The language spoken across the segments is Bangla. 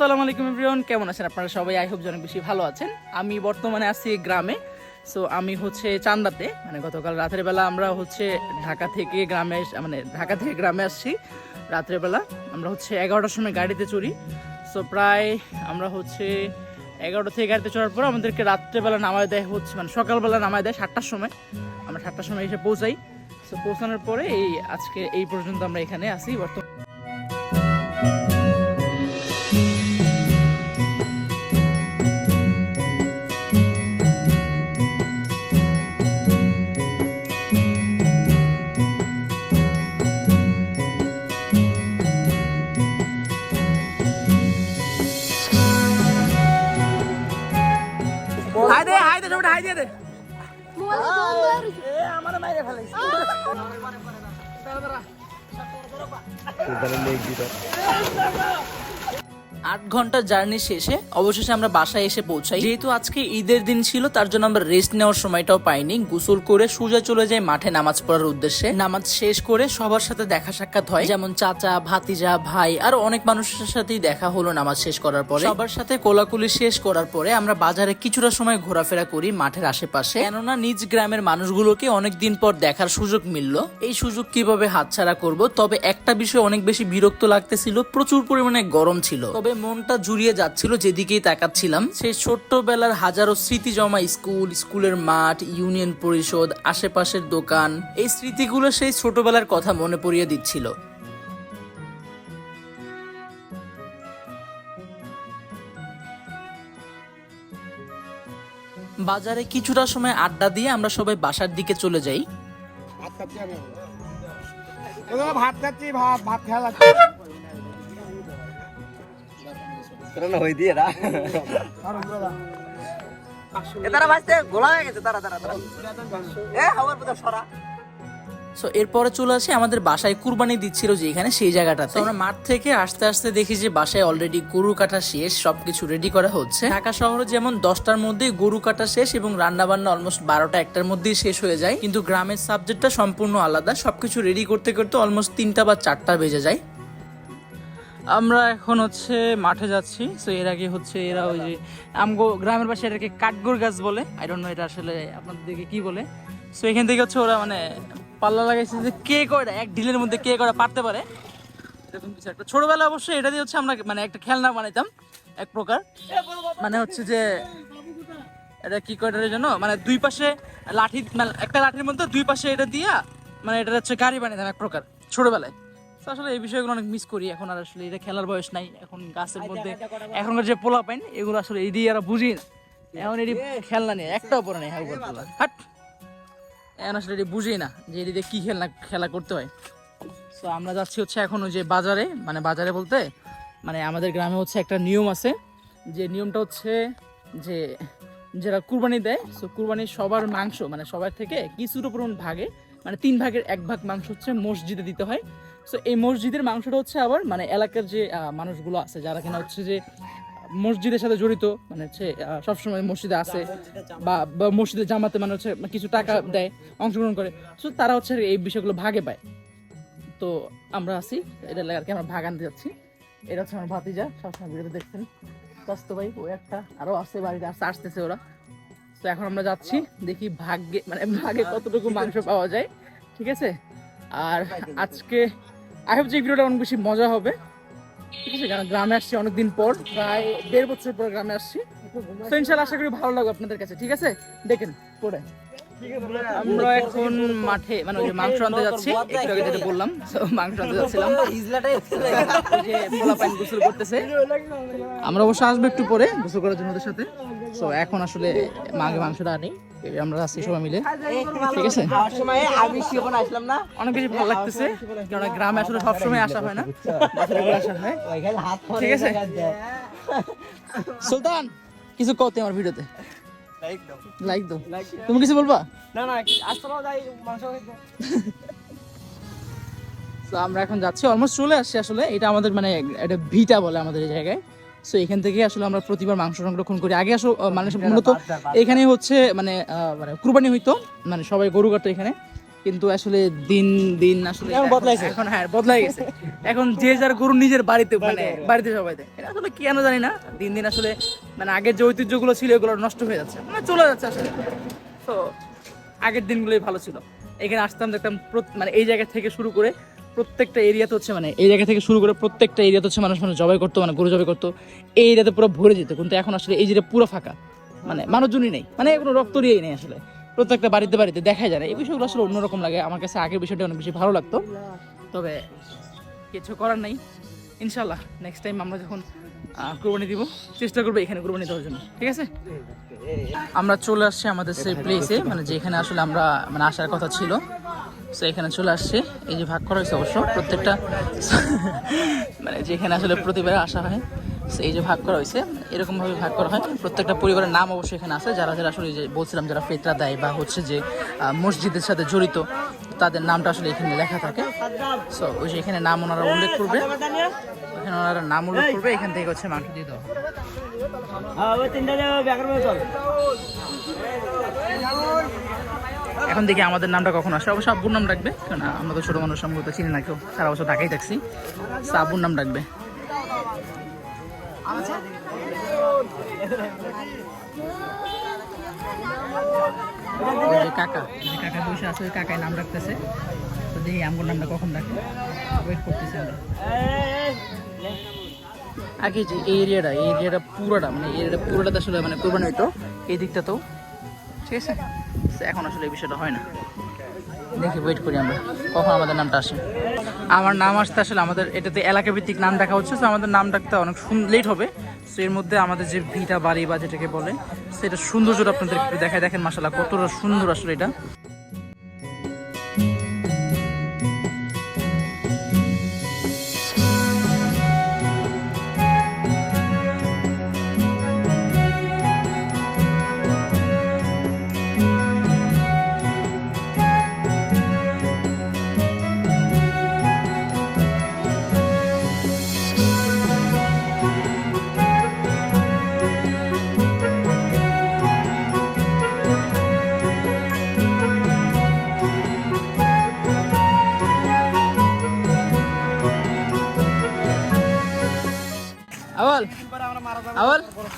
আসসালামু আলাইকুম এভরিওয়ান কেমন আছেন আপনারা সবাই? আই হোপ অনেক বেশি ভালো আছেন। আমি বর্তমানে আছি গ্রামে সো আমি হচ্ছে চান্দাতে। মানে গতকাল রাতের বেলা আমরা হচ্ছে ঢাকা থেকে গ্রামে মানে ঢাকা থেকে গ্রামে আসছি, রাতের বেলা। আমরা হচ্ছে এগারোটার সময় গাড়িতে চড়ি। সো প্রায় আমরা হচ্ছে এগারোটা থেকে গাড়িতে চড়ার পর আমাদেরকে রাত্রেবেলা নামায় দেয় হচ্ছে মানে সকালবেলা নামায় দেয় সাতটার সময়। আমরা সাতটার সময় এসে পৌঁছাই। সো পৌঁছানোর পরে এই আজকে এই পর্যন্ত আমরা এখানে আসি বর্তমানে Essa mão! আট ঘণ্টা জার্নি শেষে অবশেষে আমরা বাসায় এসে পৌঁছাই। যেহেতু আজকে ঈদের দিন ছিল, তার জন্য আমরা রেস্ট নেওয়ার সময়টাও পাইনি। গোসল করে সোজা চলে যাই মাঠে নামাজ পড়ার উদ্দেশ্যে। নামাজ শেষ করে সবার সাথে দেখা সাক্ষাৎ হয়। যেমন চাচা, ভাতিজা, ভাই, আর অনেক মানুষের সাথেই দেখা হলো নামাজ শেষ করার পরে। সবার সাথে কোলাকুলি শেষ করার পরে আমরা বাজারে কিছুটা সময় ঘোরাফেরা করি মাঠের আশেপাশে। কেননা নিজ গ্রামের মানুষগুলোকে অনেকদিন পর দেখার সুযোগ মিলল। এই সুযোগ কীভাবে হাতছাড়া করব? তবে একটা বিষয় অনেক বেশি বিরক্ত লাগতেছিল, প্রচুর পরিমাণে গরম ছিল। তবে মনটা জুড়িয়ে যাচ্ছিল যেদিকেই তাকাচ্ছিলাম। সেই ছোট্টবেলার হাজারো স্মৃতি জমা স্কুল স্কুলের মাঠ ইউনিয়ন পরিষদ আশেপাশের দোকান এই স্মৃতিগুলো সেই ছোটবেলার কথা মনে পড়িয়ে দিচ্ছিল। বাজারে কিছুটা সময় আড্ডা দিয়ে আমরা সবাই বাসার দিকে চলে যাই। ভাত খাচ্ছি এখন। ও, ভাত ভাত খেয়া তারা ভাসতে গোলা হয়ে গেছে তারা তারা তারা এ হাওয়ার সরা। সো এরপরে চলে আসি আমাদের বাসায় কুরবানি দিচ্ছিল যে এখানে সেই জায়গাটাতে। আমরা মাঠ থেকে আসতে আসতে দেখি যে বাসায় অলরেডি গরু কাটা শেষ সবকিছু রেডি করা হচ্ছে। ঢাকা শহরে যেমন দশটার মধ্যে গরু কাটা শেষ এবং রান্না বান্না অলমোস্ট বারোটা একটার মধ্যেই শেষ হয়ে যায়। কিন্তু গ্রামের সাবজেক্টটা সম্পূর্ণ আলাদা সবকিছু রেডি করতে করতে অলমোস্ট তিনটা বা চারটা বেজে যায়। আমরা এখন হচ্ছে মাঠে যাচ্ছি। সো এর আগে হচ্ছে এরা ওই যে আমগো গ্রামের পাশে এটাকে কাঠগোর গাছ বলে। আই ডোন্ট নো এটা আসলে আপনাদের দিকে কি বলে। সো এখান থেকে হচ্ছে ওরা মানে পাল্লা লাগাইছে যে কে কয়টা এক ঢিলের মধ্যে কে কয়টা পারতে পারে। এরকম কিছু একটা। ছোটবেলা অবশ্যই এটা দিয়ে হচ্ছে আমরা মানে একটা খেলনা বানাইতাম, এক প্রকার। মানে হচ্ছে যে এটা কি কয়টার জন্য? মানে দুই পাশে লাঠি মানে একটা লাঠির মধ্যে দুই পাশে এটা দিয়া মানে এটা হচ্ছে গাড়ি বানাইতাম এক প্রকার, ছোটবেলায়। তো আসলে এই বিষয়গুলো অনেক মিস করি। এখন আর আসলে এটা খেলার বয়স নাই। এখন গাছের মধ্যে এখনকার যে পোলা পাইন এগুলো আসলে এই দিয়ে আর বুঝি না। এখন এটি খেলনা নেই একটাও পরে নেই হাট। এখন আসলে এটি বুঝি না যে এটি দিয়ে কি খেলনা খেলা করতে হয়। তো আমরা যাচ্ছি হচ্ছে এখন ওই যে বাজারে মানে বাজারে বলতে মানে আমাদের গ্রামে হচ্ছে একটা নিয়ম আছে। যে নিয়মটা হচ্ছে যে যারা কুরবানি দেয় সো কুরবানির সবার মাংস মানে সবার থেকে কিছুর উপর ভাগে মানে তিন ভাগের এক ভাগ মাংস হচ্ছে মসজিদে দিতে হয়। সো এই মসজিদের মাংসটা হচ্ছে আবার মানে এলাকার যে মানুষগুলো আছে যারা কিনা হচ্ছে যে মসজিদের সাথে জড়িত মানে হচ্ছে সবসময় মসজিদে আছে বা মসজিদে জামাতে মানে হচ্ছে কিছু টাকা দেয় অংশগ্রহণ করে। সো তারা হচ্ছে এই বিষয়গুলো ভাগে পায়। তো আমরা আছি এটা লাগার কি আমরা ভাগ আনতে যাচ্ছি। এটা হচ্ছে আমার ভাতিজা সবসময় ভিডিওতে দেখছেন। স্বাস্থ্য ভাই ও একটা আরও আছে বাড়িতে আসতে আসতেছে ওরা। তো এখন আমরা যাচ্ছি দেখি ভাগ্যে মানে ভাগে কতটুকু মাংস পাওয়া যায় ঠিক আছে? আর আজকে আই হোপ যে ভিডিওটা অনেক বেশি মজা হবে। ঠিক আছে গ্রামে আসছি অনেকদিন পর, প্রায় দেড় বছর পর গ্রামে আসছি। তো ইনশাল্লাহ আশা করি ভালো লাগবে আপনাদের কাছে, ঠিক আছে? দেখেন, পরে। আমরা এখন মাঠে মানে ওই মাংস আনতে যাচ্ছি, একটু আগে যেটা বললাম মাংস আনতে যাচ্ছিলাম। করতেছে। আমরা অবশ্য আসব একটু পরে গোসল করার জন্য ওদের সাথে। তো এখন আসলে মাগে মাংসটা আনি। আমরা আছি সবাই মিলে। ঠিক আছে? যাওয়ার সময় আমি শিখন আসলাম না। অনেক বেশি ভালো লাগতেছে কারণ গ্রামে আসলে সবসময় আসা হয় না। আসা হয়। ঠিক আছে? সুলতান কিছু কতে আমার ভিডিওতে। লাইক দাও। তুমি কিছু বলবা? না না আসতে যাই মাংস তো আমরা এখন যাচ্ছি অলমোস্ট চলে আসছি আসলে। এটা আমাদের মানে একটা ভিটা বলে আমাদের এই জায়গায়। সো এখান থেকে আসলে আমরা প্রতিবার মাংস সংরক্ষণ করি। আগে আসলে আহ, মানে মূলত এখানে হচ্ছে মানে মানে কুরবানি হইতো। মানে সবাই গরু কাটতো এখানে। কিন্তু আসলে দিন দিন আসলে এখন বদলাইছে। এখন হ্যাঁ বদলাই গেছে। এখন যে যার গরু নিজের বাড়িতে মানে বাড়িতে সবাই দেয়। এটা আসলে কেন জানি না। দিন দিন আসলে মানে আগের যে ঐতিহ্যগুলো ছিল এগুলো নষ্ট হয়ে যাচ্ছে। মানে চলে যাচ্ছে আসলে। তো আগের দিনগুলোই ভালো ছিল। এখানে আসতাম দেখতাম মানে এই জায়গা থেকে শুরু করে প্রত্যেকটা এরিয়াতে হচ্ছে মানে এই জায়গা থেকে শুরু করে প্রত্যেকটা এরিয়াতে হচ্ছে মানুষ মানুষ জবাই করতো মানে গরু জবাই করতো। এই এরিয়াতে পুরো ভরে যেত, কিন্তু এখন আসলে এই জায়গা পুরো ফাঁকা। মানে মানুষজনই নেই মানে কোনো রক্তরিয়াই নেই আসলে। প্রত্যেকটা বাড়িতে বাড়িতে দেখা যায় না। এই বিষয়গুলো আসলে অন্যরকম লাগে। আমার কাছে আগের বিষয়টা অনেক বেশি ভালো লাগতো। তবে কিছু করার নাই। ইনশাল্লাহ নেক্সট টাইম আমরা যখন কোরবানি দিব, চেষ্টা করব এখানে কোরবানি দেওয়ার জন্য। ঠিক আছে? আমরা চলে আসছি আমাদের সেই প্লেসে মানে যেখানে আসলে আমরা মানে আসার কথা ছিল। তো এখানে চলে আসছে। এই যে ভাগ করা হয়েছে অবশ্য, প্রত্যেকটা মানে যেখানে আসলে প্রতিবারে আসা হয় তো এই যে ভাগ করা হয়েছে, এরকমভাবে ভাগ করা হয়। প্রত্যেকটা পরিবারের নাম অবশ্যই এখানে আছে। যারা যারা আসলে যে বলছিলাম, যারা ফেতরা দেয় বা হচ্ছে যে মসজিদের সাথে জড়িত, তাদের নামটা আসলে এখানে লেখা থাকে। সো ওই যে এখানে নাম ওনারা উল্লেখ করবে। এখানে ওনারা নাম উল্লেখ করবে। এখান থেকে হচ্ছে মাংস দিয়ে দেওয়া হবে। এখন দেখি আমাদের নামটা কখন আসে। অবশ্য আব্বুর নাম ডাকবে কেন আমরা তো ছোট মানুষ সম্ভবত চিনি না কেউ। সারা বছর ঢাকাই থাকছি। তো আব্বুর নাম ডাকবে। কাকা কাকা বসে আছে, ওই কাকায় নাম রাখতেছে তো দেখি আমগুর নামটা কখন রাখে ওয়েট করতেছি আমরা। আগে যে এই এরিয়াটা এই এরিয়াটা পুরোটা মানে এরিয়াটা পুরোটা আসলে মানে কোরবানি হইতো, এই দিকটা তো ঠিক আছে? এখন আসলে এই বিষয়টা হয় না। দেখি ওয়েট করি আমরা। কখন আমাদের নামটা আসে? আমার নাম আসতে আসলে আমাদের এটাতে এলাকা ভিত্তিক নাম দেখা হচ্ছে তো আমাদের নাম ডাকতে অনেক লেট হবে। তো এর মধ্যে আমাদের যে ভিটা বাড়ি বা যেটাকে বলে সেটা সৌন্দর্যটা আপনাদের একটু দেখায় দেখেন মাসাল্লাহ কতটা সুন্দর আসলে এটা।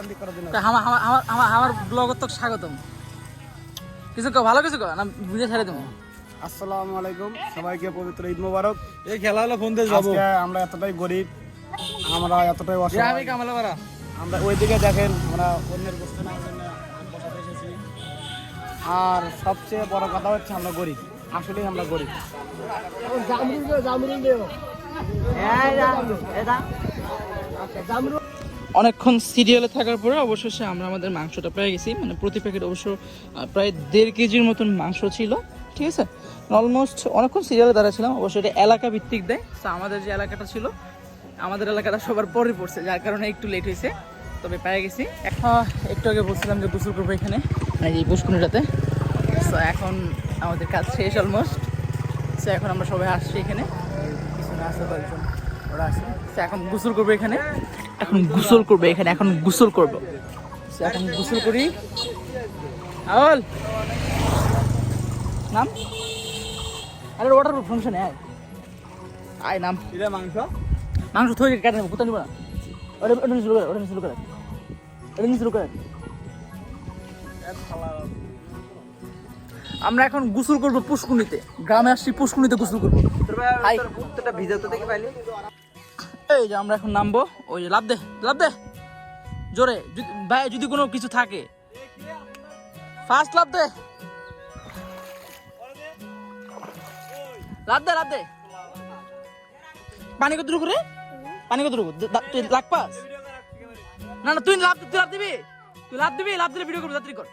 আমার আমার আমার আমার আমার ব্লগত তো স্বাগতম। কিছু কো ভালো কিছু কো না বুঝে ছেড়ে দেবো। আসসালামু আলাইকুম সবাইকে পবিত্র ঈদ মোবারক। এই খেলা হলো ফোন দিয়ে যাব। আমরা এতটাই গরিব আমরা এতটাই অসহায়। আমি কামালা পারা আমরা ওইদিকে দেখেন আমরা অন্যের না বসাতে এসেছি। আর সবচেয়ে বড় কথা হচ্ছে আমরা গরিব আসলেই আমরা গরিব। অনেকক্ষণ সিরিয়ালে থাকার পরে অবশেষে আমরা আমাদের মাংসটা পেয়ে গেছি। মানে প্রতি প্যাকেট অবশ্য প্রায় দেড় কেজির মতন মাংস ছিল ঠিক আছে? অলমোস্ট অনেকক্ষণ সিরিয়ালে দাঁড়াচ্ছিলাম অবশ্য এটা এলাকা ভিত্তিক দেয় তো আমাদের যে এলাকাটা ছিল আমাদের এলাকাটা সবার পরে পড়ছে যার কারণে একটু লেট হয়েছে তবে পেয়ে গেছি। আহ, একটু আগে বলছিলাম যে গোসল করব এখানে এই পুষ্কুনিটাতে তো এখন আমাদের কাজ শেষ অলমোস্ট তো এখন আমরা সবাই আসছি এখানে। পিছনে আসতে কয়েকজন ওরা আসছে এখন গোসল করব এখানে। এখন গোসল করব এখানে এখন গোসল করব। এখন গোসল করি। আওয়াল নাম? আরে ওয়াটার প্রুফ ফাংশন আয়। আয় নাম। এটা মাংস? মাংস থই কেটে নেব কোথায় নিবো না? ওটা ওটা শুরু করে ওটা শুরু করে। ওটা শুরু করে। আমরা এখন গোসল করব পুষ্কুনিতে। গ্রামে আসছি পুষ্কুনিতে গোসল করব। তোরটা ভিজাতে দেখি পাইলি? এই যে আমরা এখন নামবো, ওই যে লাভ দে লাভ দে। জোরে ভাই, যদি কোনো কিছু থাকে। ফার্স্ট লাভ দে। লাভ দে লাভ দে। পানি কত করে পানি কত তুই লাগ পাস? না না, তুই লাভ তুই লাভ দিবি? তুই লাভ দিবি? লাভ দিলে ভিডিও করবি, তাড়াতাড়ি কর।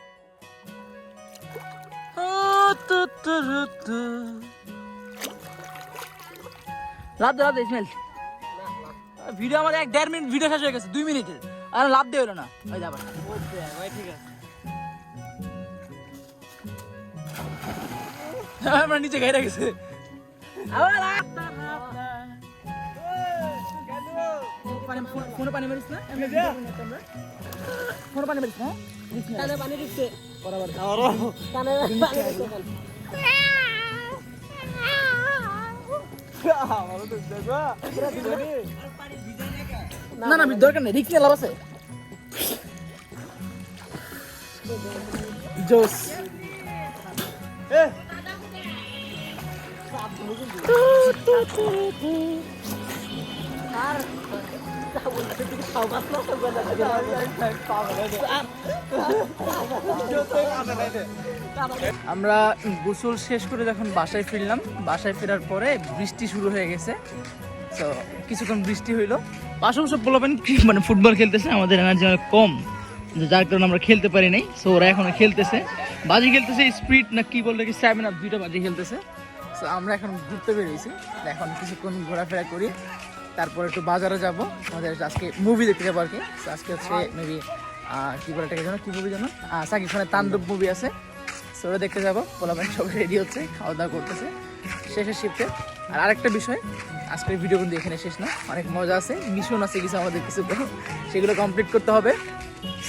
লাভ দে লাভ দে ইসমাইল ভিডিও আমাদের এক দেড় মিনিট ভিডিও শেষ হয়ে গেছে দুই মিনিটে। আর লাভ দিয়ে হলো না। ওই যাবার। আমরা নিচে গাইরা গেছে। আবার ফোনে পানি মারিস না? ফোনে পানি মারিস না? কানে পানি দিচ্ছে। না না দরকার নেই। রিক্স লাভ আছে। জোস। আমরা গোসল শেষ করে যখন বাসায় ফিরলাম বাসায় ফেরার পরে বৃষ্টি শুরু হয়ে গেছে। তো কিছুক্ষণ বৃষ্টি হইল। পাশে সব বলবেন মানে ফুটবল খেলতেছে আমাদের এনার্জি অনেক কম। যার কারণে আমরা খেলতে পারি নাই সো ওরা এখনও খেলতেছে। বাজি খেলতেছে স্পিড না কি বলতে কি সেভেন আপ দুইটা বাজি খেলতেছে। সো আমরা এখন ঘুরতে বেরিয়েছি এখন কিছুক্ষণ ঘোরাফেরা করি। তারপর একটু বাজারে যাব। আমাদের আজকে মুভি দেখতে যাব আর কি। আজকে হচ্ছে মেবি কি বলে এটাকে জানো কি মুভি জানো সাকিব খানের তাণ্ডব মুভি আছে। সো ওটা দেখতে যাব। পোলাপান সবাই রেডি হচ্ছে, খাওয়া দাওয়া করতেছে। শেষের শিফটে আর আরেকটা বিষয়, আজকের ভিডিও কিন্তু এখানে শেষ না। অনেক মজা আছে মিশন আছে কিছু আমাদের কিছু সেগুলো কমপ্লিট করতে হবে।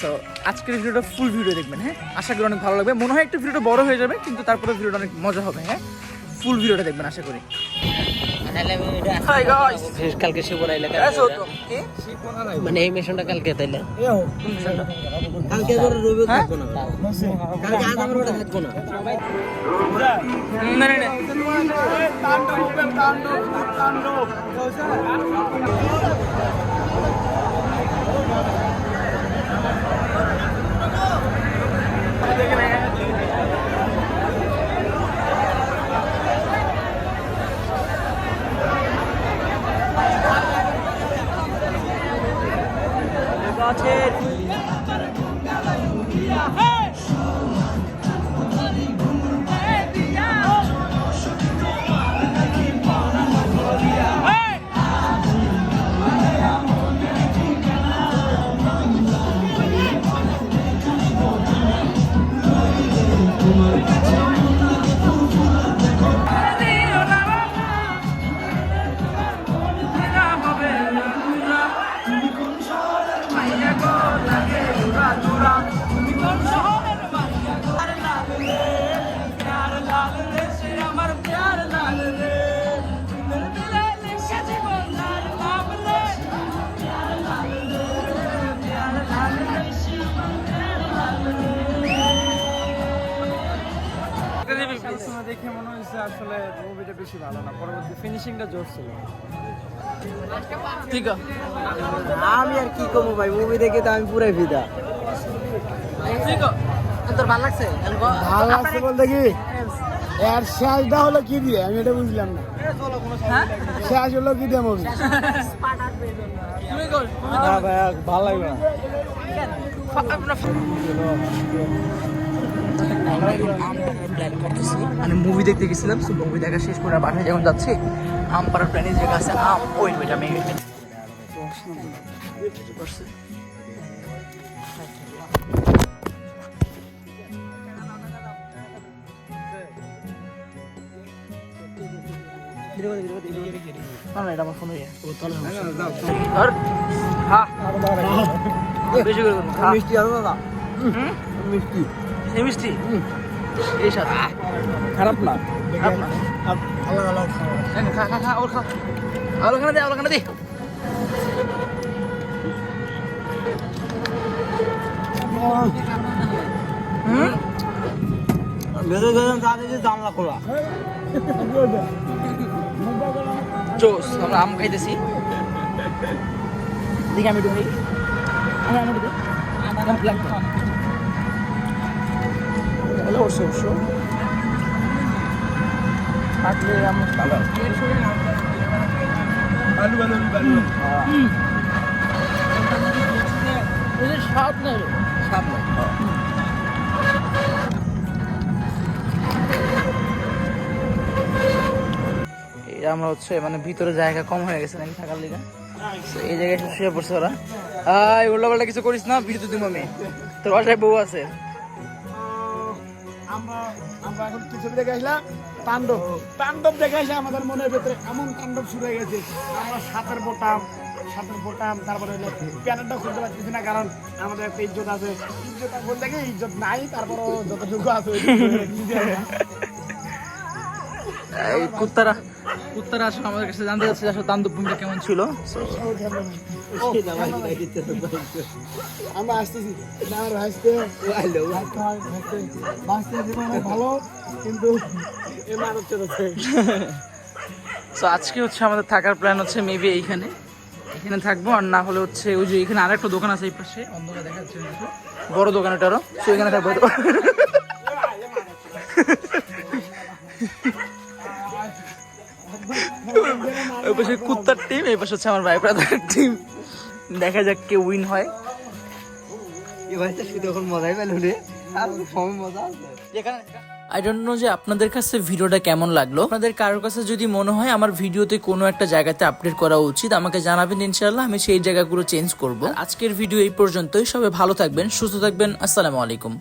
সো আজকের ভিডিওটা ফুল ভিডিও দেখবেন হ্যাঁ? আশা করি অনেক ভালো লাগবে। মনে হয় একটু ভিডিওটা বড় হয়ে যাবে, কিন্তু তারপরে ভিডিওটা অনেক মজা হবে হ্যাঁ? ফুল ভিডিওটা দেখবেন, আশা করি। কালকে শিবরা এলাকা মানে এই মিশনটা কালকে তাইলে? কালকে রবি হ্যাঁ? থাকব না। কালকে আজ আমরা ওটা থাকব না। না। না দেখে মনে হয়েছে আসলে মুভিটা বেশি ভালো না। পরবর্তী ফিনিশিংটা জোর ছিল। ঠিক আমি আর কি করব ভাই? মুভি দেখে তো আমি পুরাই ফিদা ঠিক তোর ভালো লাগছে? ভালো লাগছে বলতে কি? এর শেষটা হলো কি দিয়ে? আমি এটা বুঝলাম না। হ্যাঁ? শেষ হলো কি দিয়ে মুভি তুমি কর না ভাই ভালো লাগবে না। মানে মুভি দেখতে গেছিলাম মুভি দেখা শেষ করে বাসায় যখন যাচ্ছি আম পাড়ার প্ল্যানে যে আছে আম হ্যাঁ করে করুন খা। মিষ্টি দাদা মিষ্টি। মিষ্টি? এই সাথে। খারাপ না। খারাপ না। আলাদা এই খা খা খা ওর খা। আলো খানা দে আলো খানা দে। বেরো গেলাম তাদের যে জানলা খোলা। জোস আমরা আম খাইতেছি। দেখি আমি ঢুকি আমি আমি ঢুকি আমার লাগবে। হ্যালো অবশ্য। থাকলে আমার ভালো আলু আলু আলু স্বাদ নেই স্বাদ নেই। এই আমরা হচ্ছে মানে ভিতরে জায়গা কম হয়ে গেছে নাকি থাকার লিগা। এই জায়গায় শুয়ে পড়ছে ওরা। আই উল্টা পাল্টা কিছু করিস না ভিডিও দিব আমি। তোর বাসায় বউ আছে। আমরা আমরা এখন কি ছবি দেখে আসলাম। তাণ্ডব। তাণ্ডব দেখে এসে আমাদের মনের ভেতরে, এমন তাণ্ডব শুরু হয়ে গেছে। আমরা সাঁতার বোটাম সাঁতার বোটাম তারপরে হলো প্যানেলটা খুলতে পারতেছি না, কারণ আমাদের একটা ইজ্জত আছে। ইজ্জত বলতে গিয়ে ইজ্জত নাই, তারপরও যতটুকু আছে। এই কুত্তারা কুত্তারা আসলে আমাদের কাছে জানতে চাচ্ছে আসলে তান্দব ভূমিকা কেমন ছিল। আমরা আসতেছি। ভালো কিন্তু তো আজকে হচ্ছে আমাদের থাকার প্ল্যান হচ্ছে মেবি এইখানে। এখানে থাকব আর না হলে হচ্ছে ওই যে এখানে আরেকটা দোকান আছে এই পাশে অন্ধকার দেখা যাচ্ছে বড় দোকান এটারও তো এখানে থাকব কুত্তার টিম এই পাশে হচ্ছে আমার ভাই ব্রাদারের টিম দেখা যাক কে উইন হয়। মজাই পেল রে। মজা আছে। আই ডোন্ট নো যে আপনাদের কাছে ভিডিওটা কেমন লাগল। আপনাদের কারোর কাছে যদি মনে হয় আমার ভিডিওতে কোনো একটা জায়গাতে আপডেট করা উচিত আমাকে জানাবেন ইনশাল্লাহ আমি সেই জায়গাগুলো চেঞ্জ করব। আজকের ভিডিও এই পর্যন্তই। সবাই ভালো থাকবেন সুস্থ থাকবেন। আসসালামু আলাইকুম।